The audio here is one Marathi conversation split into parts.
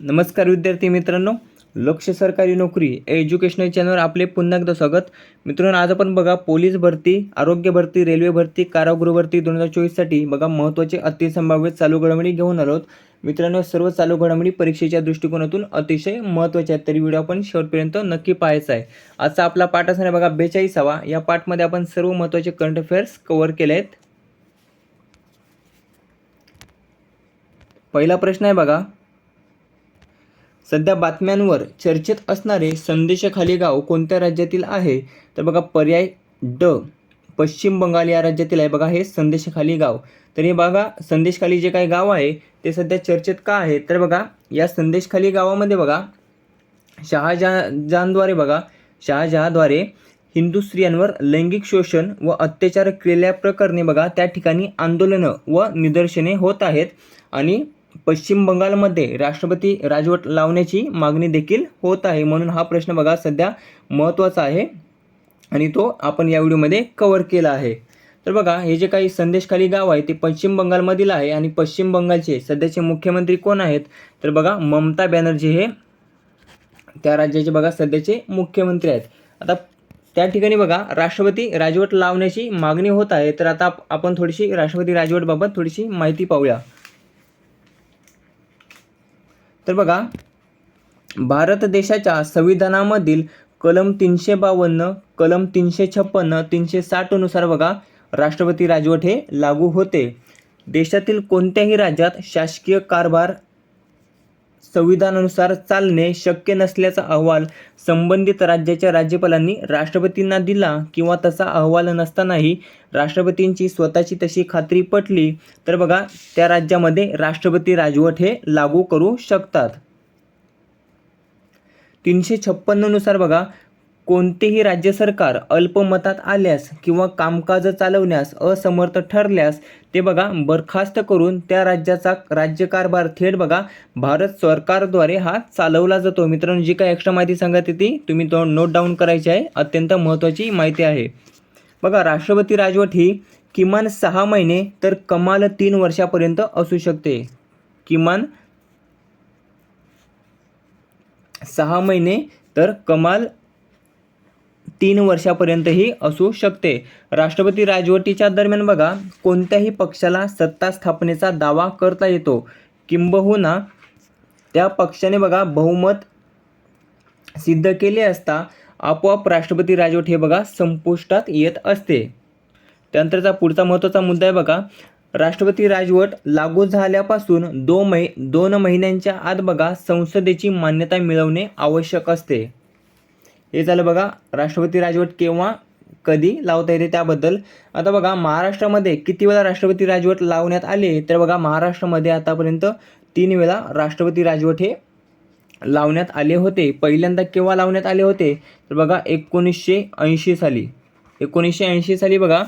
नमस्कार विद्यार्थी मित्रांनो लक्ष सरकारी नोकरी एज्युकेशनल चॅनलवर आपले पुन्हा एकदा स्वागत. मित्रांनो आज आपण बघा पोलीस भरती आरोग्य भरती रेल्वे भरती कारागृह भरती दोन हजार चोवीससाठी बघा महत्त्वाचे अतिसंभाव्य चालू घडामोडी घेऊन आलो मित्रांनो सर्व चालू घडामोडी परीक्षेच्या दृष्टिकोनातून अतिशय महत्त्वाचे आहेत तरी व्हिडिओ आपण शेवटपर्यंत नक्की पाहायचा आहे. आजचा आपला पाठ असणार आहे बघा बेचाळीसावा. या पाठमध्ये आपण सर्व महत्त्वाचे करंट अफेअर्स कव्हर केले आहेत. पहिला प्रश्न आहे बघा सध्या बातम्यांवर चर्चेत असणारे संदेशखाली गाव कोणत्या राज्यातील आहे? तर बघा पर्याय ड पश्चिम बंगाल या राज्यातील आहे. बघा हे संदेशखाली गाव. तर हे बघा संदेशखाली जे काही गाव आहे ते सध्या चर्चेत का आहे तर बघा या संदेशखाली गावामध्ये बघा शहाजहाजांद्वारे बघा शहाजहाद्वारे हिंदू स्त्रियांवर लैंगिक शोषण व अत्याचार केल्याप्रकरणी बघा त्या ठिकाणी आंदोलनं व निदर्शने होत आहेत. आणि पश्चिम बंगालमध्ये राष्ट्रपती राजवट लावण्याची मागणी देखील होत आहे म्हणून हा प्रश्न बघा सध्या महत्त्वाचा आहे. आणि तो आपण या व्हिडिओमध्ये कवर केला आहे. तर बघा हे जे काही संदेशखाली गाव आहे ते पश्चिम बंगालमधील आहे आणि पश्चिम बंगालचे सध्याचे मुख्यमंत्री कोण आहेत? तर बघा ममता बॅनर्जी हे त्या राज्याचे बघा सध्याचे मुख्यमंत्री आहेत. आता त्या ठिकाणी बघा राष्ट्रपती राजवट लावण्याची मागणी होत आहे. तर आता आप- आपण थोडीशी राष्ट्रपती राजवटबाबत थोडीशी माहिती पाहूया. तर बघा भारत देशाच्या संविधानामधील कलम तीनशे बावन्न कलम तीनशे छप्पन्न तीनशे साठनुसार बघा राष्ट्रपती राजवट हे लागू होते. देशातील कोणत्याही राज्यात शासकीय कारभार संविधानानुसार चालणे शक्य नसल्याचा अहवाल संबंधित राज्याच्या राज्यपालांनी राष्ट्रपतींना दिला किंवा तसा अहवाल नसतानाही राष्ट्रपतींची स्वतःची तशी खात्री पटली तर बघा त्या राज्यामध्ये राष्ट्रपती राजवट हे लागू करू शकतात. तीनशे छप्पन्ननुसार बघा कोणतेही राज्य सरकार अल्पमतात आल्यास किंवा कामकाज चालवण्यास असमर्थ ठरल्यास ते बघा बरखास्त करून त्या राज्याचा राज्यकारभार थेट बघा भारत सरकारद्वारे हा चालवला जातो. मित्रांनो जी काही एक्स्ट्रा माहिती सांगत ती तुम्ही तो नोट डाऊन करायची आहे. अत्यंत महत्त्वाची माहिती आहे. बघा राष्ट्रपती राजवट ही किमान सहा महिने तर कमाल तीन वर्षापर्यंत असू शकते. किमान सहा महिने तर कमाल तीन वर्षापर्यंतही असू शकते. राष्ट्रपती राजवटीच्या दरम्यान बघा कोणत्याही पक्षाला सत्ता स्थापनेचा दावा करता येतो. किंबहुना त्या पक्षाने बघा बहुमत सिद्ध केले असता आपोआप राष्ट्रपती राजवट हे बघा संपुष्टात येत असते. त्यानंतरचा पुढचा महत्त्वाचा मुद्दा आहे बघा राष्ट्रपती राजवट लागू झाल्यापासून दो मै दोन महिन्यांच्या आत बघा संसदेची मान्यता मिळवणे आवश्यक असते. हे झालं बघा राष्ट्रपती राजवट केव्हा कधी लावता येते त्याबद्दल. आता बघा महाराष्ट्रामध्ये किती वेळा राष्ट्रपती राजवट लावण्यात आले तर बघा महाराष्ट्रामध्ये आतापर्यंत तीन वेळा राष्ट्रपती राजवट हे लावण्यात आले होते. पहिल्यांदा केव्हा लावण्यात आले होते? तर बघा एकोणीसशे ऐंशी साली. एकोणीसशे ऐंशी साली बघा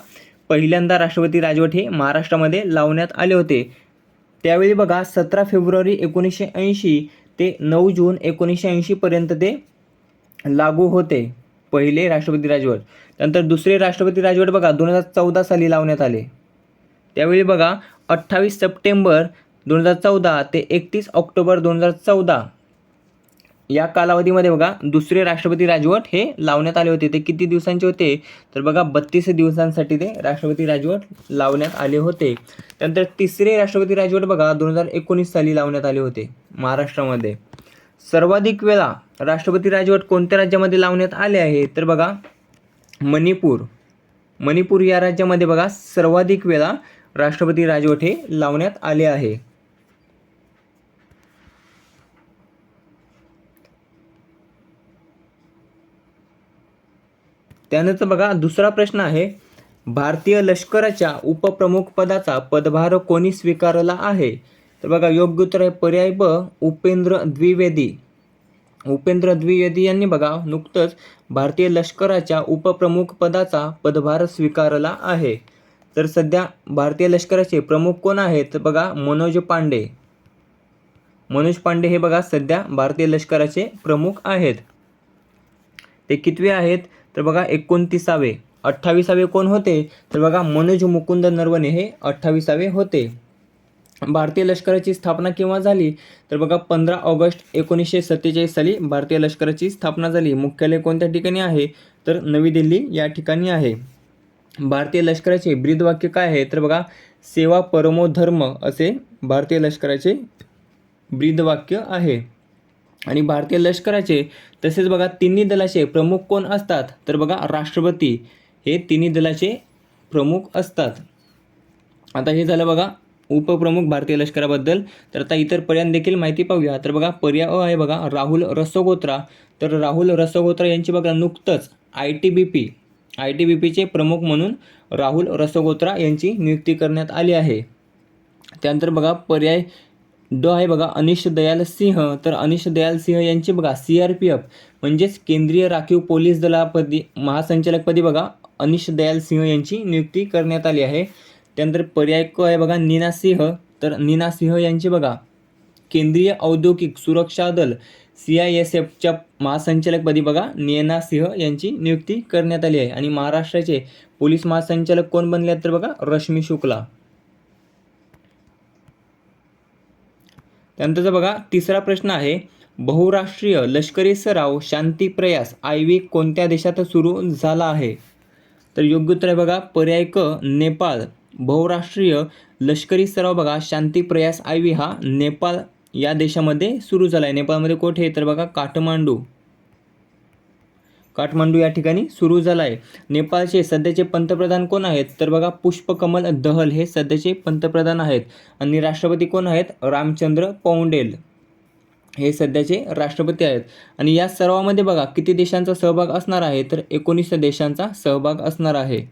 पहिल्यांदा राष्ट्रपती राजवट हे महाराष्ट्रामध्ये लावण्यात आले होते. त्यावेळी बघा सतरा फेब्रुवारी एकोणीसशे ऐंशी ते नऊ जून एकोणीसशे ऐंशीपर्यंत ते लागू होते पहिले राष्ट्रपती राजवट. त्यानंतर दुसरे राष्ट्रपती राजवट बघा दोन हजार चौदा साली लावण्यात आले. त्यावेळी बघा अठ्ठावीस सप्टेंबर दोन हजार चौदा ते एकतीस ऑक्टोबर दोन हजार चौदा. या कालावधीमध्ये बघा दुसरे राष्ट्रपती राजवट हे लावण्यात आले होते. ते किती दिवसांचे होते? तर बघा बत्तीस दिवसांसाठी ते राष्ट्रपती राजवट लावण्यात आले होते. त्यानंतर तिसरे राष्ट्रपती राजवट बघा दोन हजार एकोणीस साली लावण्यात आले होते महाराष्ट्रामध्ये. सर्वाधिक वेळा राष्ट्रपती राजवट कोणत्या राज्यामध्ये लावण्यात आले आहे? तर बघा मणिपूर. मणिपूर या राज्यामध्ये बघा सर्वाधिक वेळा राष्ट्रपती राजवट हे लावण्यात आले आहे. त्यानंतर बघा दुसरा प्रश्न आहे भारतीय लष्कराच्या उपप्रमुख पदाचा पदभार कोणी स्वीकारला आहे? तर बघा योग्य उत्तर आहे पर्याय ब उपेंद्र द्विवेदी. उपेंद्र द्विवेदी यांनी बघा नुकतंच भारतीय लष्कराच्या उपप्रमुख पदाचा पदभार स्वीकारला आहे. तर सध्या भारतीय लष्कराचे प्रमुख कोण आहेत? बघा मनोज पांडे. मनोज पांडे हे बघा सध्या भारतीय लष्कराचे प्रमुख आहेत. ते कितवे आहेत? तर बघा एकोणतीसावे. अठ्ठावीसावे कोण होते? तर बघा मनोज मुकुंद नरवणे हे अठ्ठावीसावे होते. भारतीय लष्कराची स्थापना केव्हा झाली? तर बघा पंधरा ऑगस्ट एकोणीसशे सत्तेचाळीस साली भारतीय लष्कराची स्थापना झाली. मुख्यालय कोणत्या ठिकाणी आहे? तर नवी दिल्ली या ठिकाणी आहे. भारतीय लष्कराचे ब्रीदवाक्य काय आहे? तर बघा सेवा परमो धर्म असे भारतीय लष्कराचे ब्रीदवाक्य आहे. आणि भारतीय लष्कराचे तसेच बघा तिन्ही दलाचे प्रमुख कोण असतात? तर बघा राष्ट्रपती हे तिन्ही दलाचे प्रमुख असतात. आता हे झालं बघा उपप्रमुख भारतीय लष्कराबद्दल. तर आता इतर पर्याय देखील माहिती पाहूया. तर बघा पर्याय अ आहे बघा राहुल रसोगोत्रा. तर राहुल रसोगोत्रा यांची बघा नुकतंच I T B P I T B पीचे प्रमुख म्हणून राहुल रसोगोत्रा यांची नियुक्ती करण्यात आली आहे. त्यानंतर बघा पर्याय ड आहे बघा अनिश दयाल सिंह. तर अनिश दयाल सिंह यांची बघा सी आर पी एफ म्हणजेच केंद्रीय राखीव पोलीस दलापदी महासंचालकपदी बघा अनिश दयाल सिंह यांची नियुक्ती करण्यात आली आहे. त्यानंतर पर्याय क आहे बघा नीना सिंह. तर नीना सिंह यांची बघा केंद्रीय औद्योगिक सुरक्षा दल सी आय एस एफच्या महासंचालकपदी बघा नीना सिंह यांची नियुक्ती करण्यात आली आहे. आणि महाराष्ट्राचे पोलीस महासंचालक कोण बनले आहेत तर बघा रश्मी शुक्ला. त्यानंतरचा बघा तिसरा प्रश्न आहे बहुराष्ट्रीय लष्करी सराव शांती प्रयास आय व्ही कोणत्या देशात सुरू झाला आहे? तर योग्य उत्तर आहे बघा पर्याय क नेपाळ. बहुराष्ट्रीय लष्करी सराव बघा शांती प्रयास आय व्ही हा नेपाळ या देशामध्ये सुरू झाला आहे नेपाळमध्ये कोठे तर बघा काठमांडू. काठमांडू या ठिकाणी सुरू झाला आहे नेपाळचे सध्याचे पंतप्रधान कोण आहेत? तर बघा पुष्पकमल दहल हे सध्याचे पंतप्रधान आहेत. आणि राष्ट्रपती कोण आहेत? रामचंद्र पौंडेल हे सध्याचे राष्ट्रपती आहेत. आणि या सर्वामध्ये बघा किती देशांचा सहभाग असणार आहे? तर एकोणीस देशांचा सहभाग असणार आहे.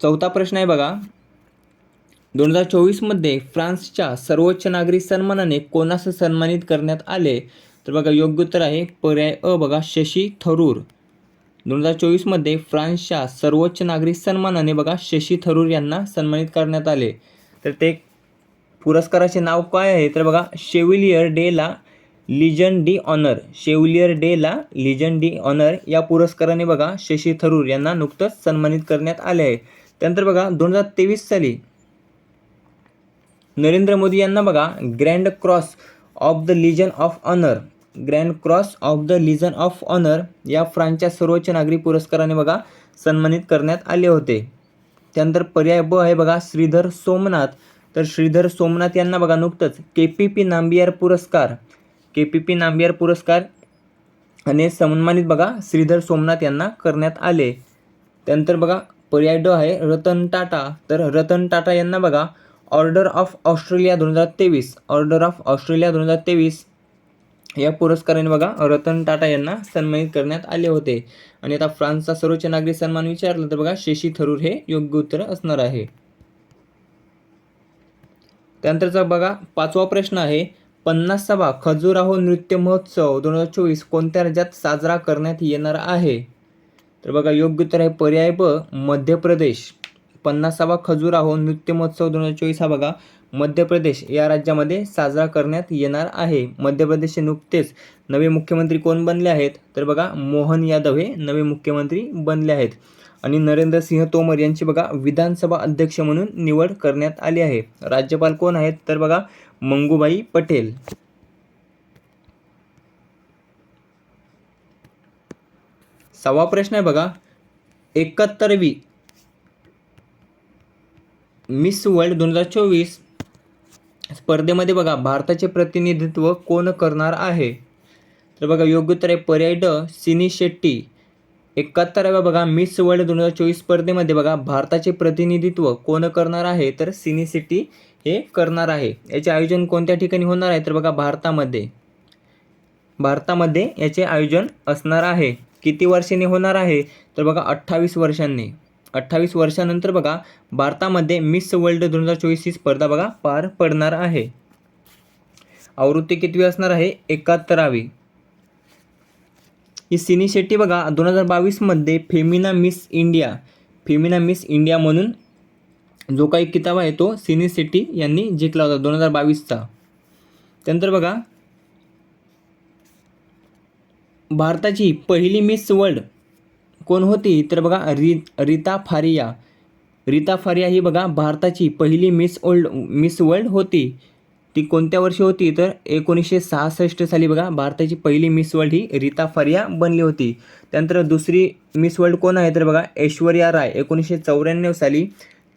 चौथा प्रश्न आहे बघा. दोन हजार चोवीसमध्ये फ्रान्सच्या सर्वोच्च नागरी सन्मानाने कोणास सन्मानित करण्यात आले? तर बघा योग्य उत्तर आहे पर्याय अ बघा शशी थरूर. दोन हजार चोवीसमध्ये फ्रान्सच्या सर्वोच्च नागरी सन्मानाने बघा शशी थरूर यांना सन्मानित करण्यात आले. तर ते पुरस्काराचे नाव काय आहे? तर बघा Chevalier de la Legion d' honneur. Chevalier de la Legion d' honour या पुरस्काराने बघा शशी थरूर यांना नुकतंच सन्मानित करण्यात आले आहे. त्यानंतर बघा दोन हजार तेवीस साली नरेंद्र मोदी यांना बघा Grand Cross of the Legion of Honour Grand Cross of the Legion of Honour या फ्रान्सच्या सर्वोच्च नागरी पुरस्काराने बघा सन्मानित करण्यात आले होते. त्यानंतर पर्याय ब आहे बघा श्रीधर सोमनाथ. तर श्रीधर सोमनाथ यांना बघा नुकतंच के पी पी नांबियार पुरस्कार. के पी पी नांबियार पुरस्कार आणि सन्मानित बघा श्रीधर सोमनाथ यांना करण्यात आले. त्यानंतर बघा पर्याय ड आहे रतन टाटा. तर रतन टाटा यांना बघा ऑर्डर ऑफ ऑस्ट्रेलिया दोन हजार तेवीस ऑर्डर ऑफ ऑस्ट्रेलिया दोन हजार तेवीस या पुरस्काराने बघा रतन टाटा यांना सन्मानित करण्यात आले होते. आणि आता फ्रान्सचा सर्वोच्च नागरी सन्मान विचारला तर बघा शेशी थरूर हे योग्य उत्तर असणार आहे. त्यानंतरचा बघा पाचवा प्रश्न आहे पन्नासावा खजुराहो नृत्य महोत्सव दोन हजार चोवीस कोणत्या राज्यात साजरा करण्यात येणार आहे? तर बघा योग्य उत्तर आहे पर्याय ब मध्य प्रदेश पन्नासावा खजुराहो नृत्य महोत्सव दोन हजार चोवीस हा बघा मध्य प्रदेश या राज्यामध्ये साजरा करण्यात येणार आहे. मध्य प्रदेशचे नुकतेच नवे मुख्यमंत्री कोण बनले आहेत? तर बघा मोहन यादव हे नवे मुख्यमंत्री बनले आहेत. आणि नरेंद्र सिंह तोमर यांची बघा विधानसभा अध्यक्ष म्हणून निवड करण्यात आली आहे. राज्यपाल कोण आहेत? तर बघा मंगूबाई पटेल. सहावा प्रश्न आहे बघा. एकाहत्तरवी. मिस वर्ल्ड दोन हजार चोवीस स्पर्धेमध्ये बघा भारताचे प्रतिनिधित्व कोण करणार आहे? तर बघा योग्य उत्तर आहे पर्याय ड सिनी शेट्टी. एकाहत्तराव्या बघा मिस वर्ल्ड दोन हजार चोवीस स्पर्धेमध्ये बघा भारताचे प्रतिनिधित्व कोण करणार आहे? तर सिनी शेट्टी हे करणार आहे. याचे आयोजन कोणत्या ठिकाणी होणार आहे? तर बघा भारतामध्ये. भारतामध्ये याचे आयोजन असणार आहे. किती वर्षांनी होणार आहे? तर बघा अठ्ठावीस वर्षांनी. अठ्ठावीस वर्षानंतर बघा भारतामध्ये मिस वर्ल्ड दोन हजार चोवीस ही स्पर्धा बघा पार पडणार आहे. आवृत्ती कितवी असणार आहे? एकाहत्तरावी. ही सिनी शेट्टी बघा दोन हजार बावीसमध्ये Femina Miss India. Femina Miss India म्हणून जो काही किताब आहे तो सिनी शेट्टी यांनी जिंकला होता दोन हजार बावीसचा. त्यानंतर बघा भारताची पहिली मिस वर्ल्ड कोण होती? तर बघा री रीता फारिया. रीता फारिया ही बघा भारताची पहिली मिस ओल्ड मिस वर्ल्ड होती. ती कोणत्या वर्षी होती? तर एकोणीसशे सहासष्ट साली बघा भारताची पहिली मिस वर्ल्ड ही रीता फारिया बनली होती. त्यानंतर दुसरी मिस वर्ल्ड कोण आहे? तर बघा ऐश्वर्या राय एकोणीसशे चौऱ्याण्णव साली.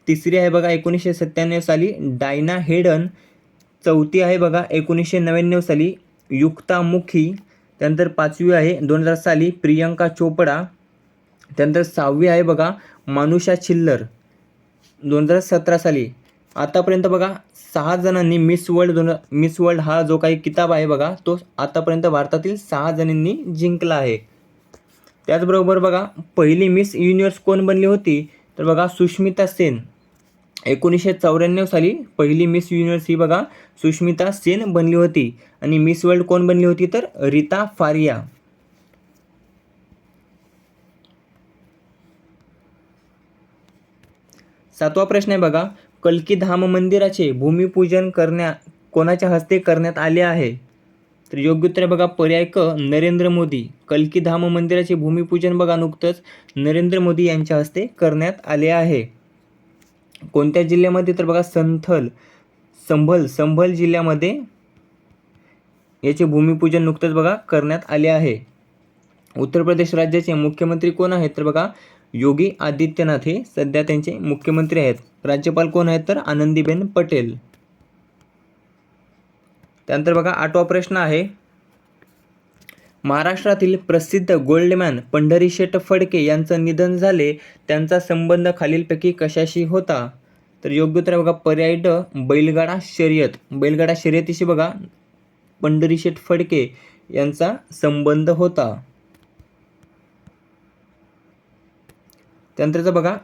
तिसरी आहे बघा एकोणीसशे सत्त्याण्णव साली डायना हेडन. चौथी आहे बघा एकोणीसशे नव्याण्णव साली युक्ता मुखी. त्यानंतर पाचवी आहे दोन हजार साली प्रियंका चोपडा. त्यानंतर सहावी आहे बघा मानुषा छिल्लर. दोन हजार सतरा साली. आतापर्यंत बघा सहा जणांनी मिस वर्ल्ड दोन मिस वर्ल्ड हा जो काही किताब आहे बघा तो आतापर्यंत भारतातील सहा जणांनी जिंकला आहे. त्याचबरोबर बघा पहिली मिस युनिवर्स कोण बनली होती? तर बघा सुष्मिता सेन. एकोणीसशे चौऱ्याण्णव साली पहिली मिस युनिव्हर्स ही बघा सुष्मिता सेन बनली होती. आणि मिस वर्ल्ड कोण बनली होती तर? रीता फारिया. सातवा प्रश्न आहे बघा कल्की धाम मंदिराचे भूमिपूजन करण्या कोणाच्या हस्ते करण्यात आले आहे? तर योग्य उत्तर बघा पर्याय क नरेंद्र मोदी. कल्की धाम मंदिराचे भूमिपूजन बघा नुकतंच नरेंद्र मोदी यांच्या हस्ते करण्यात आले आहे. कोणत्या जिल्ह्यामध्ये? तर बघा संथल संभल संभल जिल्ह्यामध्ये याचे भूमिपूजन नुकतंच बघा करण्यात आले आहे. उत्तर प्रदेश राज्याचे मुख्यमंत्री कोण आहेत? तर बघा योगी आदित्यनाथ हे सध्या त्यांचे मुख्यमंत्री आहेत. राज्यपाल कोण आहेत? तर आनंदीबेन पटेल. त्यानंतर बघा आठवा प्रश्न आहे. महाराष्ट्रातील प्रसिद्ध गोल्डमॅन पंढरी शेठ फडके यांचं निधन झाले. त्यांचा संबंध खालीलपैकी कशाशी होता? तर योग्य उत्तर बघा पर्याय ड बैलगाडा शर्यत. बैलगाडा शर्यतीशी बघा पंढरी शेठ फडके यांचा संबंध होता. त्यानंतरचा बघा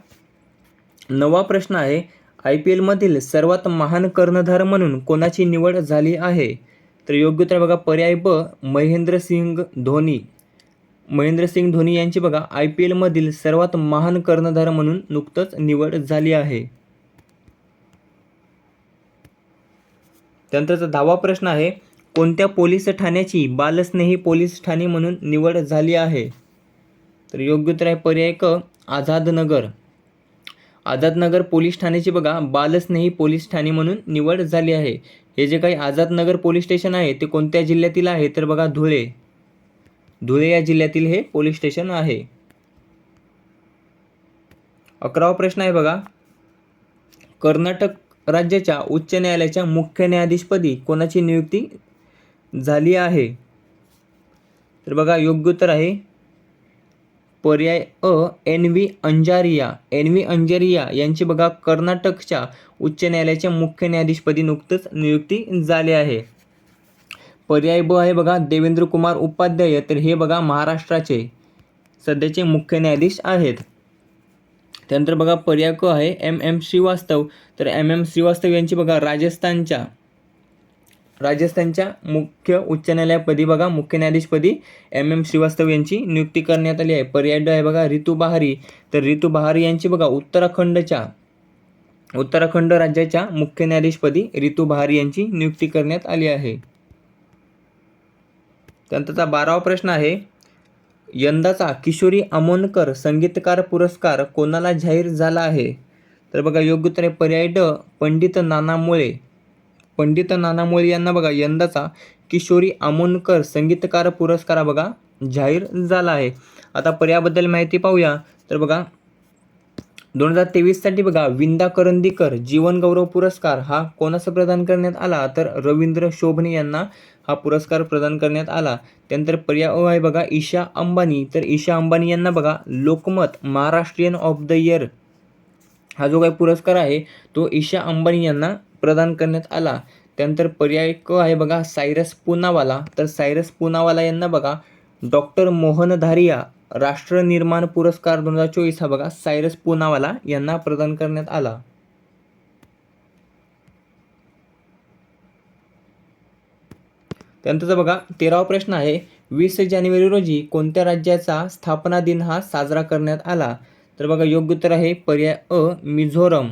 नवा प्रश्न आहे आय पी एलमधील सर्वात महान कर्णधार म्हणून कोणाची निवड झाली आहे? तर योग्य उत्तर बघा पर्याय ब महेंद्रसिंग धोनी. महेंद्रसिंग धोनी यांची बघा आय पी एलमधील सर्वात महान कर्णधार म्हणून नुकतंच निवड झाली आहे. त्यानंतरचा दहावा प्रश्न आहे कोणत्या पोलीस ठाण्याची बालस्नेही पोलीस ठाणे म्हणून निवड झाली आहे? तर योग्य उत्तर आहे पर्याय क आझादनगर. आझादनगर पोलीस ठाण्याची बघा बालस्नेही पोलीस ठाणे म्हणून निवड झाली आहे. हे जे काही आझादनगर पोलीस स्टेशन आहे ते कोणत्या जिल्ह्यातील आहे? तर बघा धुळे. धुळे या जिल्ह्यातील हे पोलीस स्टेशन आहे. अकरावा प्रश्न आहे बघा. कर्नाटक राज्याच्या उच्च न्यायालयाच्या मुख्य न्यायाधीशपदी कोणाची नियुक्ती झाली आहे? तर बघा योग्य उत्तर आहे पर्याय अ N V Anjaria. N V Anjaria यांची बघा कर्नाटकच्या उच्च न्यायालयाच्या मुख्य न्यायाधीशपदी नुकतंच नियुक्ती झाली आहे. पर्याय ब आहे बघा देवेंद्र कुमार उपाध्याय तर हे बघा महाराष्ट्राचे सध्याचे मुख्य न्यायाधीश आहेत. त्यानंतर बघा पर्याय क आहे एम एम श्रीवास्तव. तर एम एम श्रीवास्तव यांची बघा राजस्थानच्या राजस्थानच्या मुख्य उच्च न्यायालयापदी बघा मुख्य न्यायाधीशपदी एम एम श्रीवास्तव यांची नियुक्ती करण्यात आली आहे. पर्याय ड आहे बघा रितू बहारी. तर रितू बहारी यांची बघा उत्तराखंडच्या उत्तराखंड राज्याच्या मुख्य न्यायाधीशपदी रितू बहारी यांची नियुक्ती करण्यात आली आहे. त्यानंतरचा बारावा प्रश्न आहे यंदाचा किशोरी आमोणकर संगीतकार पुरस्कार कोणाला जाहीर झाला आहे? तर बघा योग्य उत्तर आहे पर्याय ड पंडित नाना मुळे. पंडित नाना मोरे यांना बघा यंदाचा किशोरी आमोणकर संगीतकार पुरस्कार बघा जाहीर झाला आहे. आता पर्याबद्दल माहिती पाहूया. तर बघा दोन हजार तेवीससाठी बघा विंदा करंदीकर जीवनगौरव पुरस्कार हा कोणाचा प्रदान करण्यात आला? तर रवींद्र शोभणे यांना हा पुरस्कार प्रदान करण्यात आला. त्यानंतर पर्याय आहे बघा ईशा अंबानी. तर ईशा अंबानी यांना बघा Lokmat Maharashtrian of the year हा जो काही पुरस्कार आहे तो ईशा अंबानी यांना प्रदान करण्यात आला. त्यानंतर पर्याय क आहे बघा सायरस पुनावाला. तर सायरस पुनावाला यांना बघा डॉक्टर मोहन धारिया राष्ट्रनिर्माण पुरस्कार दोन हजार चोवीस हा बघा सायरस पुनावाला यांना प्रदान करण्यात आला. त्यानंतरचा बघा तेरावा प्रश्न आहे. वीस जानेवारी रोजी कोणत्या राज्याचा स्थापना दिन हा साजरा करण्यात आला? तर बघा योग्य उत्तर आहे पर्याय अ मिझोरम.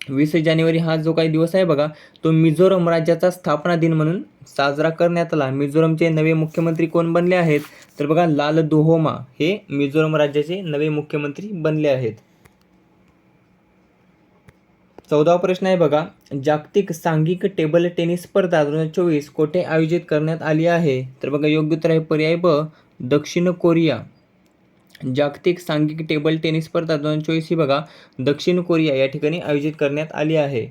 वीस जानेवारी हा जो काही दिवस आहे बघा तो मिझोरम राज्याचा स्थापना दिन म्हणून साजरा करण्यात आला. मिझोरमचे नवे मुख्यमंत्री कोण बनले आहेत? तर बघा लाल दोहोमा हे मिझोरम राज्याचे नवे मुख्यमंत्री बनले आहेत. चौदावा प्रश्न आहे बघा जागतिक सांघिक टेबल टेनिस स्पर्धा दोन हजार चोवीस कोठे आयोजित करण्यात आली आहे? तर बघा योग्य उत्तर आहे पर्याय ब दक्षिण कोरिया. जागतिक सांघिक टेबल टेनिस स्पर्धा दोन हजार चोवीस ही बघा दक्षिण कोरिया या ठिकाणी आयोजित करण्यात आली आहे.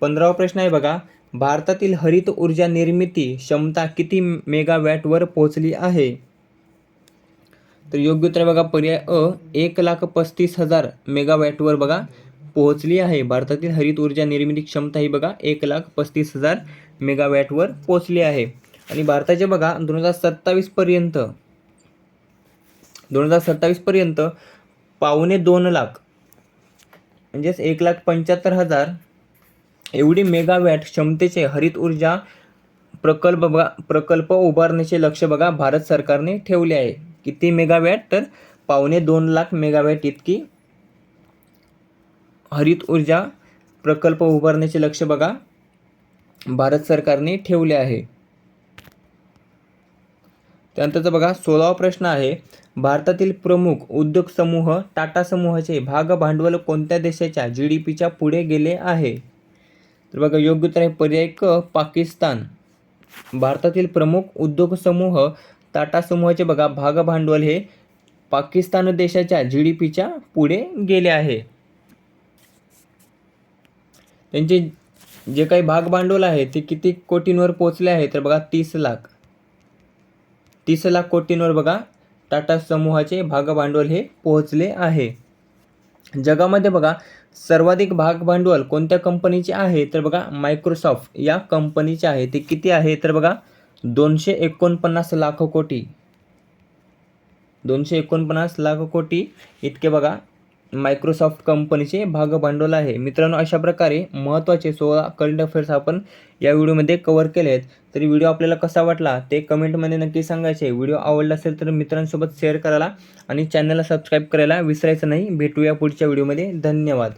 पंधरावा प्रश्न आहे बघा भारतातील हरित ऊर्जा निर्मिती क्षमता किती मेगावॅटवर पोहोचली आहे? तर योग्य उत्तर बघा पर्याय अ एक लाख पस्तीस हजार मेगावॅटवर बघा पोहोचली आहे. भारतातील हरित ऊर्जा निर्मिती क्षमता ही बघा एक लाख पस्तीस हजार मेगावॅटवर पोहोचली आहे. आणि भारताचे बघा दोन हजार सत्तावीसपर्यंत दोन हजार सत्तावीसपर्यंत पावणे दोन लाख म्हणजेच एक लाख पंच्याहत्तर हजार एवढी मेगावॅट क्षमतेचे हरित ऊर्जा प्रकल्प बघा प्रकल्प उभारण्याचे लक्ष बघा भारत सरकारने ठेवले आहे. किती मेगावॅट तर पावणे दोन लाख मेगावॅट इतकी हरित ऊर्जा प्रकल्प उभारण्याचे लक्ष बघा भारत सरकारने ठेवले आहे. त्यानंतरचा बघा सोळावा प्रश्न आहे भारतातील प्रमुख उद्योग समूह टाटा समूहाचे भाग भांडवल कोणत्या देशाच्या जी डी पीच्या पुढे गेले आहे? तर बघा योग्य उत्तर आहे पर्याय क पाकिस्तान. भारतातील प्रमुख उद्योग समूह टाटा समूहाचे बघा भाग भांडवल हे पाकिस्तान देशाच्या जी डी पीच्या पुढे गेले आहे. त्यांचे जे काही भाग भांडवल आहे ते किती कोटींवर पोचले आहे? तर बघा तीस लाख. तीस लाख कोटींवर बघा टाटा समूहाचे भागभांडवल हे पोहोचले आहे. जगामध्ये बघा सर्वाधिक भागभांडवल कोणत्या कंपनीचे आहे? तर बघा मायक्रोसॉफ्ट या कंपनीचे आहे. ते किती आहे? तर बघा दोनशे एकोणपन्नास लाख कोटी. दोनशे एकोणपन्नास लाख कोटी. इतके बघा मायक्रोसॉफ्ट कंपनीचे भाग भांडवल आहे. मित्रांनो अशा प्रकारे महत्त्वाचे सोळा करंट अफेअर्स आपण या व्हिडिओमध्ये कवर केले आहेत. तरी व्हिडिओ आपल्याला कसा वाटला ते कमेंटमध्ये नक्की सांगायचे. व्हिडिओ आवडला असेल तर मित्रांसोबत शेअर करायला आणि चॅनलला सबस्क्राईब करायला विसरायचं नाही. भेटूया पुढच्या व्हिडिओमध्ये. धन्यवाद.